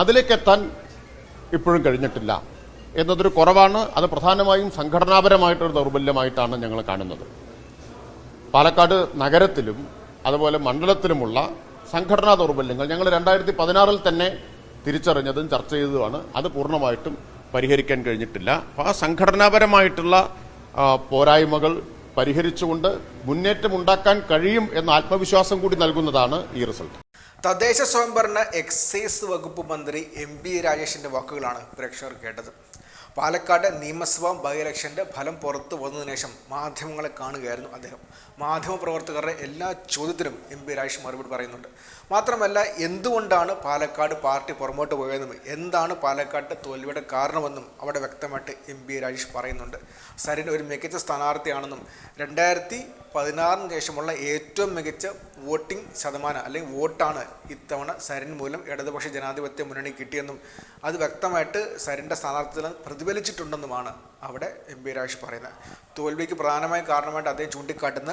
അതിലേക്കെത്താൻ ഇപ്പോഴും കഴിഞ്ഞിട്ടില്ല എന്നതൊരു കുറവാണ്. അത് പ്രധാനമായും സംഘടനാപരമായിട്ടൊരു ദൗർബല്യമായിട്ടാണ് ഞങ്ങൾ കാണുന്നത്. പാലക്കാട് നഗരത്തിലും അതുപോലെ മണ്ഡലത്തിലുമുള്ള സംഘടനാ ദൗർബല്യങ്ങൾ ഞങ്ങൾ രണ്ടായിരത്തി പതിനാറിൽ തന്നെ തിരിച്ചറിഞ്ഞതും ചർച്ച ചെയ്തതുമാണ്. അത് പൂർണമായിട്ടും പരിഹരിക്കാൻ കഴിഞ്ഞിട്ടില്ല. അപ്പോൾ ആ സംഘടനാപരമായിട്ടുള്ള പോരായ്മകൾ പരിഹരിച്ചുകൊണ്ട് മുന്നേറ്റം ഉണ്ടാക്കാൻ കഴിയും എന്ന ആത്മവിശ്വാസം കൂടി നൽകുന്നതാണ് ഈ റിസൾട്ട്. തദ്ദേശ സ്വയംഭരണ എക്സൈസ് വകുപ്പ് മന്ത്രി എം വി രാജേഷിന്റെ വാക്കുകളാണ് പ്രേക്ഷകർ കേട്ടത്. പാലക്കാട് നിയമസഭാ ബൈ ഇലക്ഷന്റെ ഫലം പുറത്തു വന്നതിനു ശേഷം മാധ്യമങ്ങളെ കാണുകയായിരുന്നു അദ്ദേഹം. മാധ്യമപ്രവർത്തകരുടെ എല്ലാ ചോദ്യത്തിനും എം പി രാജേഷ് മറുപടി പറയുന്നുണ്ട്. മാത്രമല്ല എന്തുകൊണ്ടാണ് പാലക്കാട് പാർട്ടി പുറമോട്ട് പോയതെന്നും എന്താണ് പാലക്കാട്ട് തോൽവിയുടെ കാരണമെന്നും അവിടെ വ്യക്തമായിട്ട് എം പി രാജേഷ് പറയുന്നുണ്ട്. സരിൻ ഒരു മികച്ച സ്ഥാനാർത്ഥിയാണെന്നും രണ്ടായിരത്തി പതിനാറിന് ശേഷമുള്ള ഏറ്റവും മികച്ച വോട്ടിംഗ് ശതമാനം അല്ലെങ്കിൽ വോട്ടാണ് ഇത്തവണ സരിൻ മൂലം ഇടതുപക്ഷ ജനാധിപത്യ മുന്നണി കിട്ടിയെന്നും അത് വ്യക്തമായിട്ട് സരിന്റെ സ്ഥാനാർത്ഥിത്വത്തിൽ പ്രതിഫലിച്ചിട്ടുണ്ടെന്നുമാണ് അവിടെ എം പി രാജ് പറയുന്നത്. തോൽവിക്ക് പ്രധാനമായ കാരണമായിട്ട് അദ്ദേഹം ചൂണ്ടിക്കാട്ടുന്ന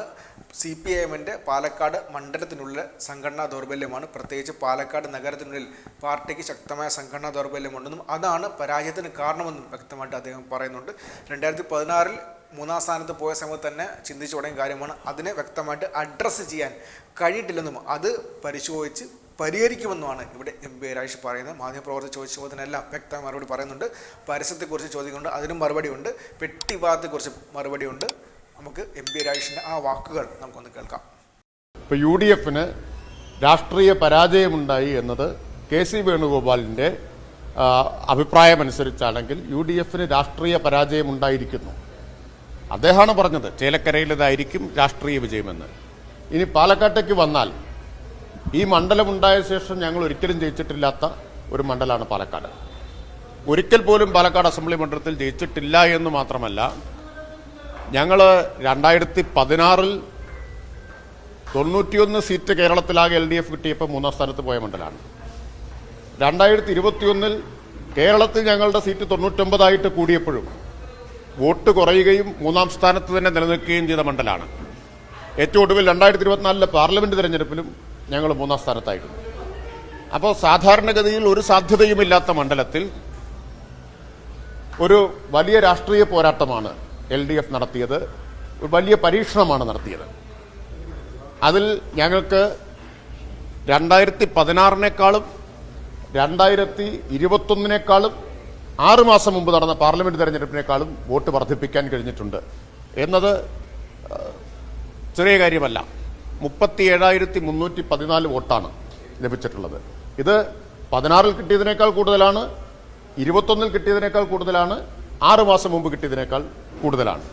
സി പി എമ്മിന്റെ പാലക്കാട് മണ്ഡലത്തിനുള്ളിലെ സംഘടനാ ദൗർബല്യമാണ്. പ്രത്യേകിച്ച് പാലക്കാട് നഗരത്തിനുള്ളിൽ പാർട്ടിക്ക് ശക്തമായ സംഘടനാ ദൗർബല്യമുണ്ടെന്നും അതാണ് പരാജയത്തിന് കാരണമെന്നും വ്യക്തമായിട്ട് അദ്ദേഹം പറയുന്നുണ്ട്. രണ്ടായിരത്തി പതിനാറിൽ മൂന്നാം സ്ഥാനത്ത് പോയ സമയത്ത് തന്നെ ചിന്തിച്ചു തുടങ്ങിയ കാര്യമാണ്. അതിനെ വ്യക്തമായിട്ട് അഡ്രസ്സ് ചെയ്യാൻ കഴിയിട്ടില്ലെന്നും അത് പരിശോധിച്ച് പരിഹരിക്കുമെന്നുമാണ് ഇവിടെ എം പി രാജേഷ് പറയുന്നത്. മാധ്യമപ്രവർത്തകർ ചോദിച്ച ചോദ്യത്തിനെല്ലാം വ്യക്തമായ മറുപടി പറയുന്നുണ്ട്. പരസ്യത്തെക്കുറിച്ച് ചോദിക്കുന്നുണ്ട്. അതിനും മറുപടിയുണ്ട്. പെട്ടിവാദത്തെക്കുറിച്ച് മറുപടിയുണ്ട്. നമുക്ക് എം പി രാജേഷിന്റെ ആ വാക്കുകൾ നമുക്കൊന്ന് കേൾക്കാം. ഇപ്പോൾ യു ഡി എഫിന് രാഷ്ട്രീയ പരാജയമുണ്ടായി എന്നത് കെ സി വേണുഗോപാലിന്റെ അഭിപ്രായമനുസരിച്ചാണെങ്കിൽ യു ഡി എഫിന് രാഷ്ട്രീയ പരാജയമുണ്ടായിരിക്കുന്നു. അദ്ദേഹമാണ് പറഞ്ഞത് ചേലക്കരയിലേതായിരിക്കും രാഷ്ട്രീയ വിജയമെന്ന്. ഇനി പാലക്കാട്ടേക്ക് വന്നാൽ ഈ മണ്ഡലം ഉണ്ടായ ശേഷം ഞങ്ങൾ ഒരിക്കലും ജയിച്ചിട്ടില്ലാത്ത ഒരു മണ്ഡലമാണ് പാലക്കാട്. ഒരിക്കൽ പോലും പാലക്കാട് അസംബ്ലി മണ്ഡലത്തിൽ ജയിച്ചിട്ടില്ല എന്ന് മാത്രമല്ല ഞങ്ങൾ രണ്ടായിരത്തി പതിനാറിൽ തൊണ്ണൂറ്റിയൊന്ന് സീറ്റ് കേരളത്തിലാകെ എൽ ഡി എഫ് കിട്ടിയപ്പോൾ മൂന്നാം സ്ഥാനത്ത് പോയ മണ്ഡലമാണ്. രണ്ടായിരത്തി ഇരുപത്തിയൊന്നിൽ കേരളത്തിൽ ഞങ്ങളുടെ സീറ്റ് തൊണ്ണൂറ്റൊമ്പതായിട്ട് കൂടിയപ്പോഴും വോട്ട് കുറയുകയും മൂന്നാം സ്ഥാനത്ത് തന്നെ നിലനിൽക്കുകയും ചെയ്ത മണ്ഡലമാണ് ഏറ്റവും ഒടുവിൽ രണ്ടായിരത്തി ഇരുപത്തിനാലിലെ പാർലമെന്റ് തെരഞ്ഞെടുപ്പിലും ഞങ്ങൾ മൂന്നാം സ്ഥാനത്തായിരുന്നു. അപ്പോൾ സാധാരണഗതിയിൽ ഒരു സാധ്യതയുമില്ലാത്ത മണ്ഡലത്തിൽ ഒരു വലിയ രാഷ്ട്രീയ പോരാട്ടമാണ് എൽ ഡി എഫ് നടത്തിയത് ഒരു വലിയ പരീക്ഷണമാണ് നടത്തിയത്. അതിൽ ഞങ്ങൾക്ക് രണ്ടായിരത്തി പതിനാറിനേക്കാളും രണ്ടായിരത്തി ഇരുപത്തൊന്നിനേക്കാളും ആറ് മാസം മുമ്പ് നടന്ന പാർലമെന്റ് തെരഞ്ഞെടുപ്പിനേക്കാളും വോട്ട് വർദ്ധിപ്പിക്കാൻ കഴിഞ്ഞിട്ടുണ്ട്. എന്നത് ചെറിയ കാര്യമല്ല. മുപ്പത്തി ഏഴായിരത്തി മുന്നൂറ്റി പതിനാല് വോട്ടാണ് ലഭിച്ചിട്ടുള്ളത്. ഇത് പതിനാറിൽ കിട്ടിയതിനേക്കാൾ കൂടുതലാണ് ഇരുപത്തൊന്നിൽ കിട്ടിയതിനേക്കാൾ കൂടുതലാണ് ആറ് മാസം മുമ്പ് കിട്ടിയതിനേക്കാൾ കൂടുതലാണ്.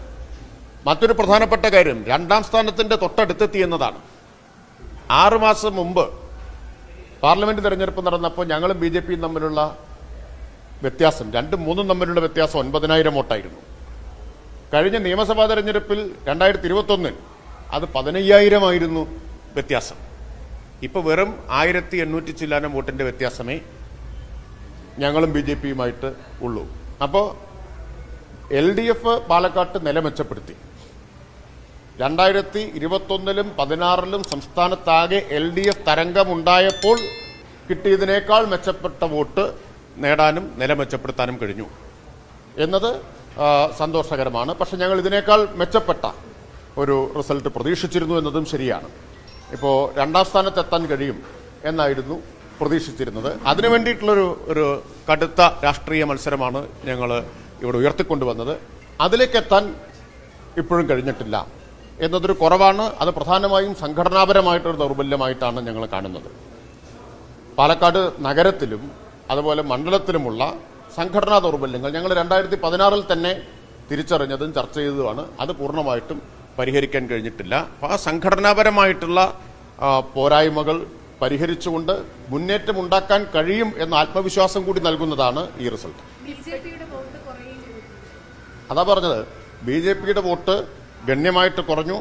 മറ്റൊരു പ്രധാനപ്പെട്ട കാര്യം രണ്ടാം സ്ഥാനത്തിന്റെ തൊട്ടടുത്തെത്തി എന്നതാണ്. ആറുമാസം മുമ്പ് പാർലമെന്റ് തെരഞ്ഞെടുപ്പ് നടന്നപ്പോൾ ഞങ്ങളും ബി തമ്മിലുള്ള വ്യത്യാസം. രണ്ടും മൂന്നും തമ്മിലുള്ള വ്യത്യാസം ഒൻപതിനായിരം വോട്ടായിരുന്നു. കഴിഞ്ഞ നിയമസഭാ തെരഞ്ഞെടുപ്പിൽ രണ്ടായിരത്തി ഇരുപത്തൊന്നിൽ അത് പതിനയ്യായിരമായിരുന്നു വ്യത്യാസം. ഇപ്പോൾ വെറും ആയിരത്തി എണ്ണൂറ്റി ചില്ലാനം വോട്ടിന്റെ വ്യത്യാസമേ ഞങ്ങളും ബി ജെ പിയുമായിട്ട് ഉള്ളൂ. അപ്പോൾ എൽ ഡി എഫ് പാലക്കാട്ട് നില മെച്ചപ്പെടുത്തി രണ്ടായിരത്തി ഇരുപത്തൊന്നിലും പതിനാറിലും സംസ്ഥാനത്താകെ എൽ ഡി എഫ് തരംഗമുണ്ടായപ്പോൾ കിട്ടിയതിനേക്കാൾ മെച്ചപ്പെട്ട വോട്ട് നേടാനും നില മെച്ചപ്പെടുത്താനും കഴിഞ്ഞു. എന്നത് സന്തോഷകരമാണ്. പക്ഷെ ഞങ്ങൾ ഇതിനേക്കാൾ മെച്ചപ്പെട്ട ഒരു റിസൾട്ട് പ്രതീക്ഷിച്ചിരുന്നു എന്നതും ശരിയാണ്. ഇപ്പോൾ രണ്ടാം സ്ഥാനത്തെത്താൻ കഴിയും എന്നായിരുന്നു പ്രതീക്ഷിച്ചിരുന്നത്. അതിനു വേണ്ടിയിട്ടുള്ളൊരു ഒരു കടുത്ത രാഷ്ട്രീയ മത്സരമാണ് ഞങ്ങൾ ഇവിടെ ഉയർത്തിക്കൊണ്ടുവന്നത്. അതിലേക്കെത്താൻ ഇപ്പോഴും കഴിഞ്ഞിട്ടില്ല എന്നതൊരു കുറവാണ്. അത് പ്രധാനമായും സംഘടനാപരമായിട്ടൊരു ദൗർബല്യമായിട്ടാണ് ഞങ്ങൾ കാണുന്നത്. പാലക്കാട് നഗരത്തിലും അതുപോലെ മണ്ഡലത്തിലുമുള്ള സംഘടനാ ദൗർബല്യങ്ങൾ ഞങ്ങൾ രണ്ടായിരത്തി പതിനാറിൽ തന്നെ തിരിച്ചറിഞ്ഞതും ചർച്ച ചെയ്തതുമാണ്. അത് പൂർണമായിട്ടും പരിഹരിക്കാൻ കഴിഞ്ഞിട്ടില്ല. അപ്പോൾ ആ സംഘടനാപരമായിട്ടുള്ള പോരായ്മകൾ പരിഹരിച്ചുകൊണ്ട് മുന്നേറ്റം ഉണ്ടാക്കാൻ കഴിയും എന്ന ആത്മവിശ്വാസം കൂടി നൽകുന്നതാണ് ഈ റിസൾട്ട്. അതാ പറഞ്ഞത്. ബി ജെ പിയുടെ വോട്ട് ഗണ്യമായിട്ട് കുറഞ്ഞു.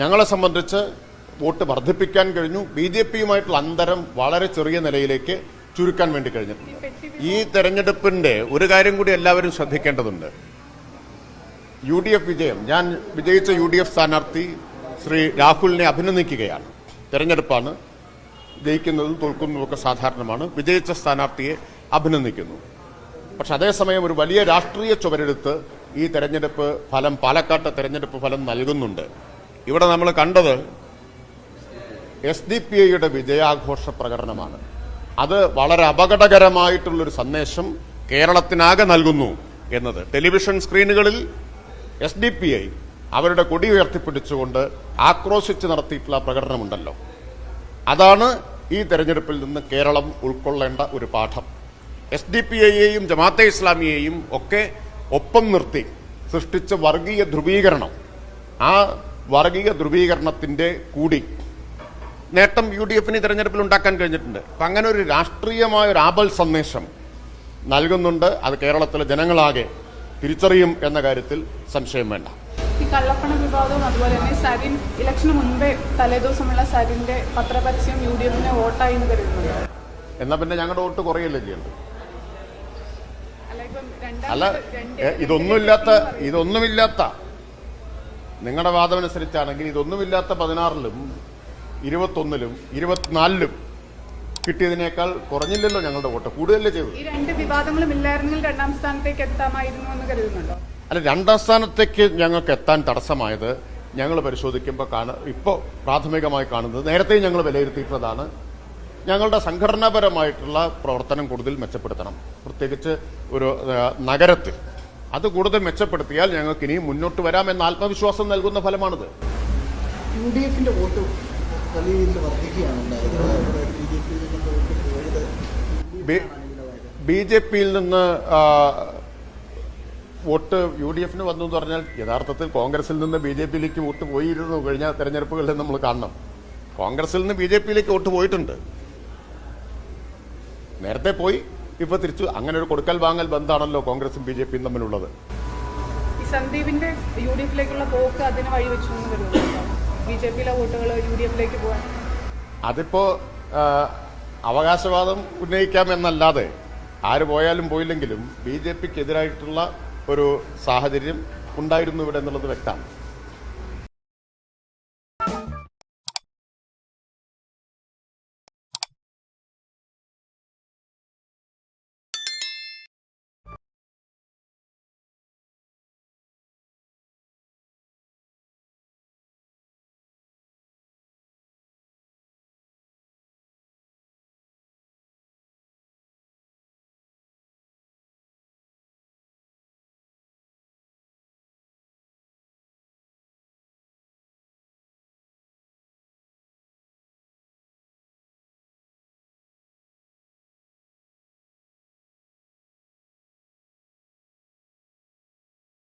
ഞങ്ങളെ സംബന്ധിച്ച് വോട്ട് വർദ്ധിപ്പിക്കാൻ കഴിഞ്ഞു. ബി ജെ പിയുമായിട്ടുള്ള അന്തരം വളരെ ചെറിയ നിലയിലേക്ക് ചുരുക്കാൻ വേണ്ടി കഴിഞ്ഞിട്ടുണ്ട് ഈ തെരഞ്ഞെടുപ്പിന്റെ ഒരു കാര്യം കൂടി എല്ലാവരും ശ്രദ്ധിക്കേണ്ടതുണ്ട്. യു ഡി എഫ് വിജയം. ഞാൻ വിജയിച്ച യു ഡി എഫ് സ്ഥാനാർത്ഥി ശ്രീ രാഹുലിനെ അഭിനന്ദിക്കുകയാണ്. തെരഞ്ഞെടുപ്പാണ്. ജയിക്കുന്നതും തോൽക്കുന്നതും ഒക്കെ സാധാരണമാണ്. വിജയിച്ച സ്ഥാനാർത്ഥിയെ അഭിനന്ദിക്കുന്നു. പക്ഷെ അതേസമയം ഒരു വലിയ രാഷ്ട്രീയ ചുവരെടുത്ത് ഈ തെരഞ്ഞെടുപ്പ് ഫലം പാലക്കാട്ടെ തെരഞ്ഞെടുപ്പ് ഫലം നൽകുന്നുണ്ട്. ഇവിടെ നമ്മൾ കണ്ടത് എസ് ഡി പി ഐയുടെ വിജയാഘോഷ പ്രകടനമാണ്. അത് വളരെ അപകടകരമായിട്ടുള്ളൊരു സന്ദേശം കേരളത്തിനാകെ നൽകുന്നു എന്നത്. ടെലിവിഷൻ സ്ക്രീനുകളിൽ എസ് ഡി പി ഐ അവരുടെ കൊടി ഉയർത്തിപ്പിടിച്ചുകൊണ്ട് ആക്രോശിച്ച് നടത്തിയിട്ടുള്ള പ്രകടനമുണ്ടല്ലോ. അതാണ് ഈ തെരഞ്ഞെടുപ്പിൽ നിന്ന് കേരളം ഉൾക്കൊള്ളേണ്ട ഒരു പാഠം. എസ് ഡി പി ഐയെയും ജമാഅത്തെ ഇസ്ലാമിയെയും ഒക്കെ ഒപ്പം നിർത്തി സൃഷ്ടിച്ച വർഗീയ ധ്രുവീകരണം. ആ വർഗീയ ധ്രുവീകരണത്തിന്റെ കൂടി നേട്ടം യു ഡി എഫിന് തിരഞ്ഞെടുപ്പിൽ ഉണ്ടാക്കാൻ കഴിഞ്ഞിട്ടുണ്ട്. അപ്പം അങ്ങനെ ഒരു രാഷ്ട്രീയമായ ഒരു ആപൽ സന്ദേശം നൽകുന്നുണ്ട്. അത് കേരളത്തിലെ ജനങ്ങളാകെ തിരിച്ചറിയും എന്ന കാര്യത്തിൽ സംശയം വേണ്ട. ഈ കള്ളപ്പണ വിവാദവും അതുപോലെ തന്നെ സരിൻ ഇലക്ഷന് മുൻപേ തലേദിവസമുള്ള സരിന്റെ പത്രപരസ്യം യു ഡി എഫിന് വോട്ടായി എന്ന് കരുതുന്നുണ്ട് എന്നാൽ പിന്നെ ഞങ്ങളുടെ വോട്ട് കുറയല്ലേ ചെയ്യേണ്ടത്? അല്ല ഇതൊന്നുമില്ലാത്ത ഇതൊന്നുമില്ലാത്ത നിങ്ങളുടെ വാദമനുസരിച്ചാണെങ്കിൽ ഇതൊന്നുമില്ലാത്ത പതിനാറിലും ഇരുപത്തൊന്നിലും ഇരുപത്തിനാലിലും കിട്ടിയതിനേക്കാൾ കുറഞ്ഞില്ലല്ലോ ഞങ്ങളുടെ വോട്ട്. കൂടുതലല്ലേ ചെയ്തത്? ഈ രണ്ട് വിവാദങ്ങളും ഇല്ലായിരുന്നെങ്കിൽ രണ്ടാം സ്ഥാനത്തേക്ക് എത്താമായിരുന്നു എന്ന് കരുതുന്നുണ്ടോ? അല്ല രണ്ടാം സ്ഥാനത്തേക്ക് ഞങ്ങൾക്ക് എത്താൻ തടസ്സമായത് ഞങ്ങൾ പരിശോധിക്കുമ്പോൾ കാണ ഇപ്പോൾ പ്രാഥമികമായി കാണുന്നത് നേരത്തെ ഞങ്ങൾ വിലയിരുത്തിയിട്ടുള്ളതാണ് ഞങ്ങളുടെ സംഘടനാപരമായിട്ടുള്ള പ്രവർത്തനം കൂടുതൽ മെച്ചപ്പെടുത്തണം. പ്രത്യേകിച്ച് ഒരു നഗരത്തിൽ. അത് കൂടുതൽ മെച്ചപ്പെടുത്തിയാൽ ഞങ്ങൾക്ക് ഇനിയും മുന്നോട്ട് വരാമെന്ന ആത്മവിശ്വാസം നൽകുന്ന ഫലമാണിത്. യു ഡി എഫിന്റെ വോട്ട് വലിയ രീതിയിൽ വർദ്ധിക്കുകയാണ് ഉണ്ടായത് ബി ജെ പിയിൽ നിന്നൊക്കെ പോയത് ബി- ബി ജെ പിയിൽ നിന്ന് വോട്ട് യു ഡി എഫിന് വന്നു എന്ന് പറഞ്ഞാൽ യഥാർത്ഥത്തിൽ കോൺഗ്രസിൽ നിന്ന് ബി ജെ പിയിലേക്ക് വോട്ട് പോയിരുന്നു കഴിഞ്ഞ തെരഞ്ഞെടുപ്പുകളിൽ നമ്മൾ കാണണം. കോൺഗ്രസിൽ നിന്ന് ബി ജെ പിയിലേക്ക് വോട്ട് പോയിട്ടുണ്ട്. നേരത്തെ പോയി ഇപ്പൊ തിരിച്ചു. അങ്ങനെ ഒരു കൊടുക്കൽ വാങ്ങൽ ബന്ധാണല്ലോ കോൺഗ്രസും ബി ജെ പിയും തമ്മിലുള്ളത്. ഈ സന്ദീപിന്റെ യു ഡി എഫിലേക്കുള്ള പോക്ക് അതിന് വഴിവെച്ചു ബി ജെ പിയിലെ വോട്ടുകൾ യു ഡി എഫിലേക്ക് പോകാൻ അതിപ്പോ അവകാശവാദം ഉന്നയിക്കാം എന്നല്ലാതെ ആര് പോയാലും പോയില്ലെങ്കിലും ബി ജെ പിക്ക് എതിരായിട്ടുള്ള ഒരു സാഹചര്യം ഉണ്ടായിരുന്നു ഇവിടെ എന്നുള്ളത് വ്യക്തമാണ്.